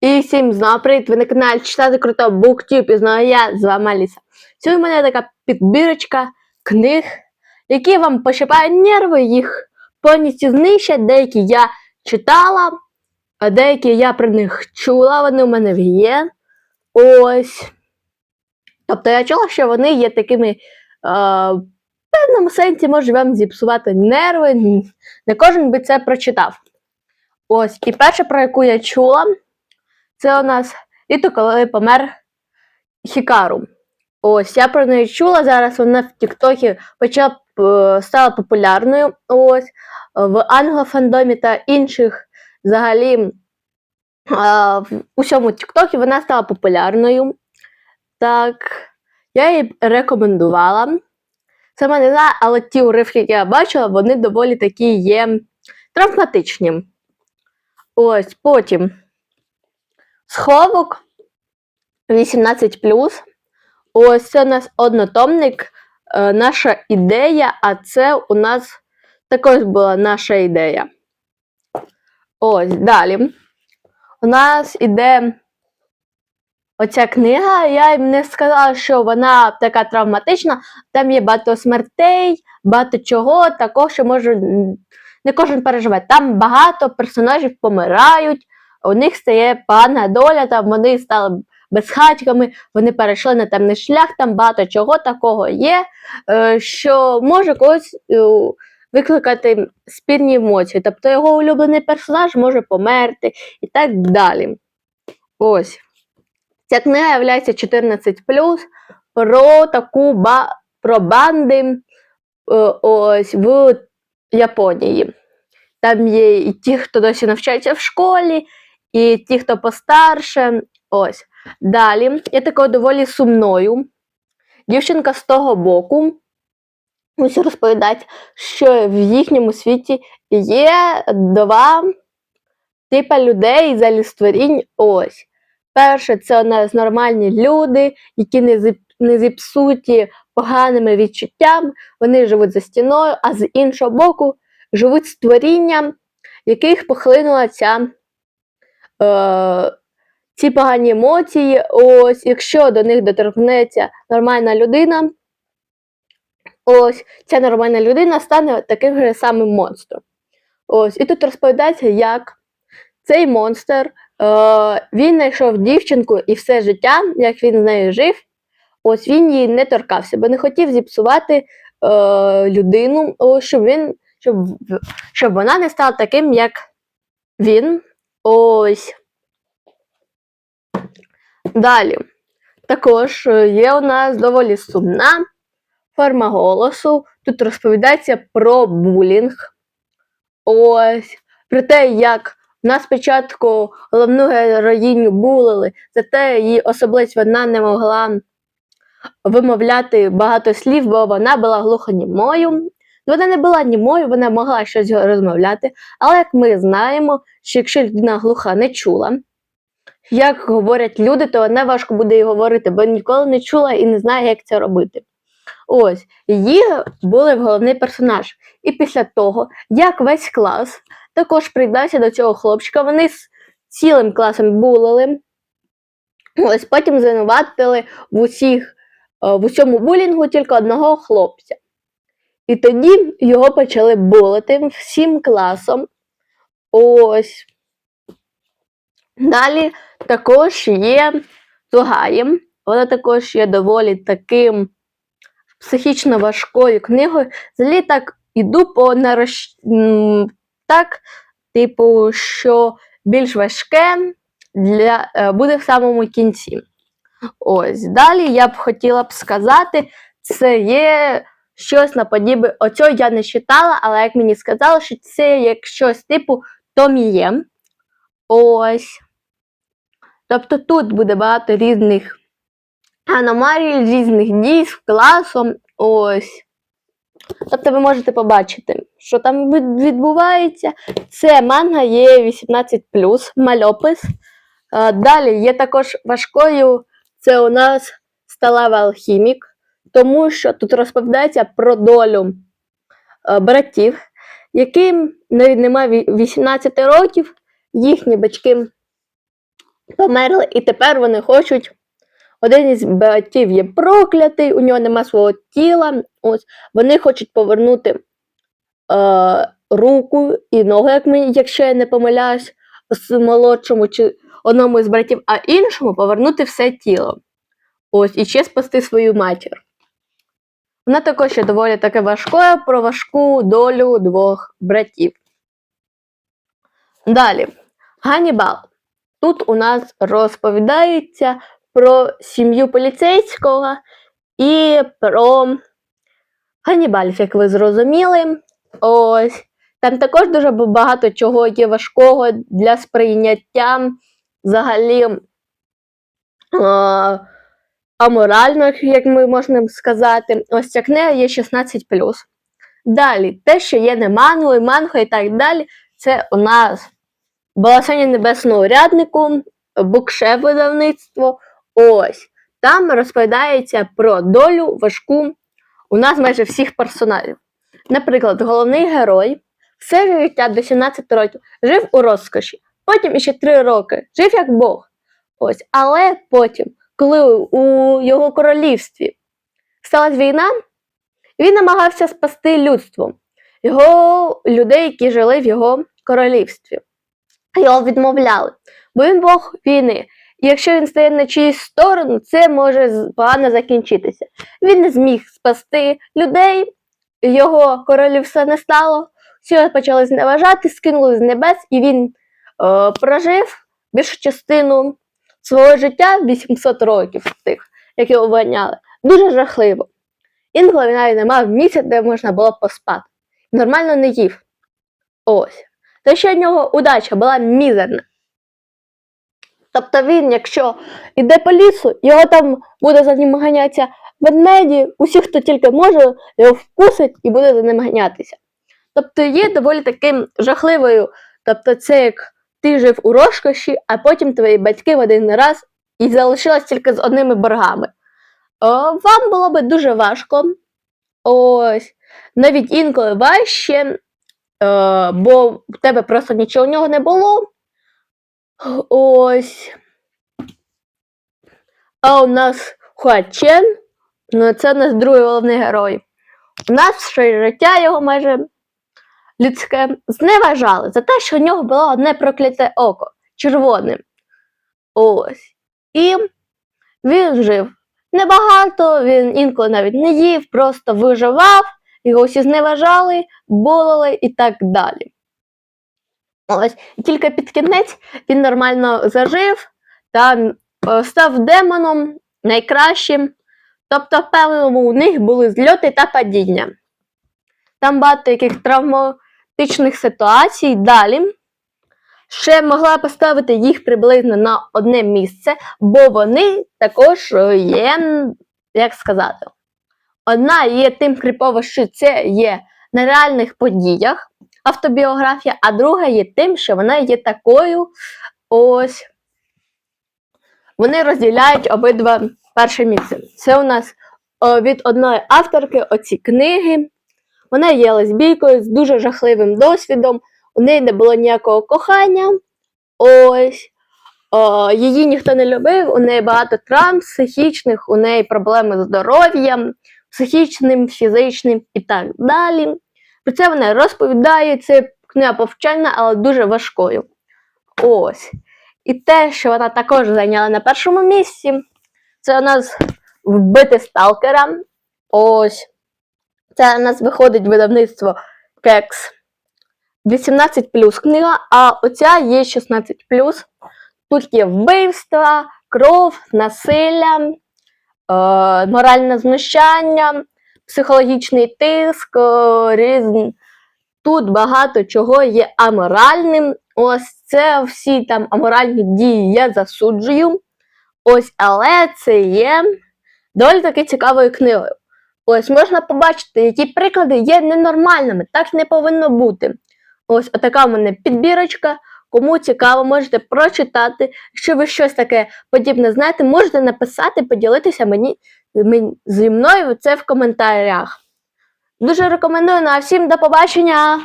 І всім знову привіт! Ви на каналі Читати Круто BookTube і знову я з вами Аліса. Сьогодні в мене така підбірочка книг, які вам пощипають нерви, їх повністю знищать. Деякі я читала, а деякі я про них чула, вони у мене є. Ось. Тобто я чула, що вони є такими. Е, в певному сенсі може вам зіпсувати нерви. Не кожен би це прочитав. Ось, і перше, про яку я чула, це у нас літо, коли помер Хікару. Ось, я про неї чула. Зараз вона в Тіктокі почала е, стала популярною. Ось в англофандомі та інших взагалі е, в усьому Тіктокі вона стала популярною. Так, я її рекомендувала. Сама не знаю, але ті уривки, які я бачила, вони доволі такі є травматичні. Ось потім сховок 18. Ось це у нас однотомник, е, наша ідея, а це у нас також була наша ідея. Ось далі. У нас іде оця книга. Я їм не сказала, що вона така травматична. Там є багато смертей, багато чого, такого, що може не кожен переживе. Там багато персонажів помирають, у них стає погана доля, там вони стали безхатьками, вони перейшли на темний шлях, там багато чого такого є, е, що може когось е, викликати спільні емоції. Тобто його улюблений персонаж може померти і так далі. Ось. Ця книга є 14 про таку ба про банди е, ось в Японії. Там є і ті, хто досі навчається в школі, і ті, хто постарше. Ось. Далі є такою доволі сумною. Дівчинка з того боку. Ось розповідать, що в їхньому світі є два типи людей взагалі створінь. Ось. Перше, це у нас нормальні люди, які не зіп, не зіпсуті поганими відчуттями, вони живуть за стіною, а з іншого боку живуть створінням, яких похлинула ця, е, ці погані емоції. Ось, якщо до них доторкнеться нормальна людина, ось ця нормальна людина стане таким же самим монстром. Ось, І тут розповідається, як цей монстр е, він знайшов дівчинку і все життя, як він з нею жив, ось він її не торкався, бо не хотів зіпсувати е, людину, щоб він, щоб, щоб вона не стала таким, як він. Ось. Далі. Також е, є у нас доволі сумна форма голосу. Тут розповідається про булінг. Ось. Про те, як нас спочатку головну героїню булили, зате її особливість вона не могла вимовляти багато слів, бо вона була глухонімою. Вона не була німою, вона могла щось розмовляти, але як ми знаємо, що якщо людина глуха не чула, як говорять люди, то вона важко буде їй говорити, бо ніколи не чула і не знає, як це робити. Ось, її були в головний персонаж. І після того, як весь клас також прийдався до цього хлопчика, вони з цілим класом булили, ось потім звинуватили в усіх, е, в усьому булінгу тільки одного хлопця. І тоді його почали булити всім класом. Ось. Далі також є Тугаєм. Вона також є доволі таким психічно важкою книгою. Взагалі так іду по нарощ... так, типу, що більш важке для... е, буде в самому кінці. Ось. Далі я б хотіла б сказати, це є щось на подібі. Оцього я не читала, але як мені сказали, що це як щось типу Томіє. Ось. Тобто тут буде багато різних аномалій, різних дій з класом. Ось. Тобто ви можете побачити, що там відбувається. Це манга є 18 мальопис. Е, Далі є також важкою, це у нас сталевий алхімік, тому що тут розповідається про долю е, братів, яким навіть немає 18 років, їхні батьки померли, і тепер вони хочуть. Один із братів є проклятий, у нього нема свого тіла. Ось вони хочуть повернути е, руку і ногу, як ми, якщо я не помиляюсь, з молодшому чи одному із братів, а іншому повернути все тіло. Ось, і ще спасти свою матір. Вона також є доволі таки важкою про важку долю двох братів. Далі. Ганнібал. Тут у нас розповідається про сім'ю поліцейського і про Ганнібалів, як ви зрозуміли. Ось. Там також дуже багато чого є важкого для сприйняття взагалі аморальних, як ми можемо сказати. Ось ця книга є 16. Далі, те, що є не мангою, манго і так далі, це у нас Баласані Небесного уряднику, букше видавництво. Ось. Там розповідається про долю важку у нас майже всіх персонажів. Наприклад, головний герой все життя до 17 років жив у розкоші, потім іще 3 роки жив як Бог. Ось. Але потім, коли у його королівстві сталася війна, він намагався спасти людство, його людей, які жили в його королівстві. Його відмовляли, бо він Бог війни. І якщо він стає на чиюсь сторону, це може погано закінчитися. Він не зміг спасти людей, його королів все не стало, всі почали зневажати, скинули з небес, і він е, прожив більшу частину свого життя 800 років тих, як його виганяли. Дуже жахливо. Інколи він навіть не мав місця, де можна було поспати. Нормально не їв. Ось. Та ще в нього удача була мізерна. Тобто він, якщо йде по лісу, його там буде за ним ганятися ведмеді, усі, хто тільки може, його вкусить і буде за ним ганятися. Тобто є доволі таким жахливою, тобто це як ти жив у розкоші, а потім твої батьки в один раз і залишилась тільки з одними боргами. О, вам було би дуже важко. Ось, навіть інколи важче, е, бо в тебе просто нічого у нього не було. Ось. А у нас Хуачен, ну це у нас другий головний герой. У нас все життя його майже людське зневажали за те, що в нього було одне прокляте око червоне. Ось. І він жив небагато, він інколи навіть не їв, просто виживав, його всі зневажали, болили і так далі. Ось, і тільки під кінець він нормально зажив та е, став демоном найкращим. Тобто, певному у них були зльоти та падіння. Там багато яких травматичних ситуацій. Далі ще могла поставити їх приблизно на одне місце, бо вони також е, є, як сказати, одна є тим крипово, що це є на реальних подіях автобіографія, а друга є тим, що вона є такою ось. Вони розділяють обидва перше місце. Це у нас о, від одної авторки оці книги. Вона є лесбійкою з дуже жахливим досвідом. У неї не було ніякого кохання. Ось. О, її ніхто не любив, у неї багато травм психічних, у неї проблеми з здоров'ям, психічним, фізичним і так далі. Про це вона розповідає, це книга повчальна, але дуже важкою. Ось. І те, що вона також зайняла на першому місці, це у нас вбити сталкера. Ось. Це у нас виходить видавництво Кекс. 18 книга, а оця є 16 Тут є вбивства, кров, насилля, е, моральне знущання, психологічний тиск, е, різні. Тут багато чого є аморальним. Ось це всі там аморальні дії я засуджую. Ось, але це є доволі таки цікавою книгою. Ось можна побачити, які приклади є ненормальними, так не повинно бути. Ось отака в мене підбірочка. Кому цікаво, можете прочитати. Якщо ви щось таке подібне знаєте, можете написати, поділитися мені, мені зі мною це в коментарях. Дуже рекомендую. на всім до побачення!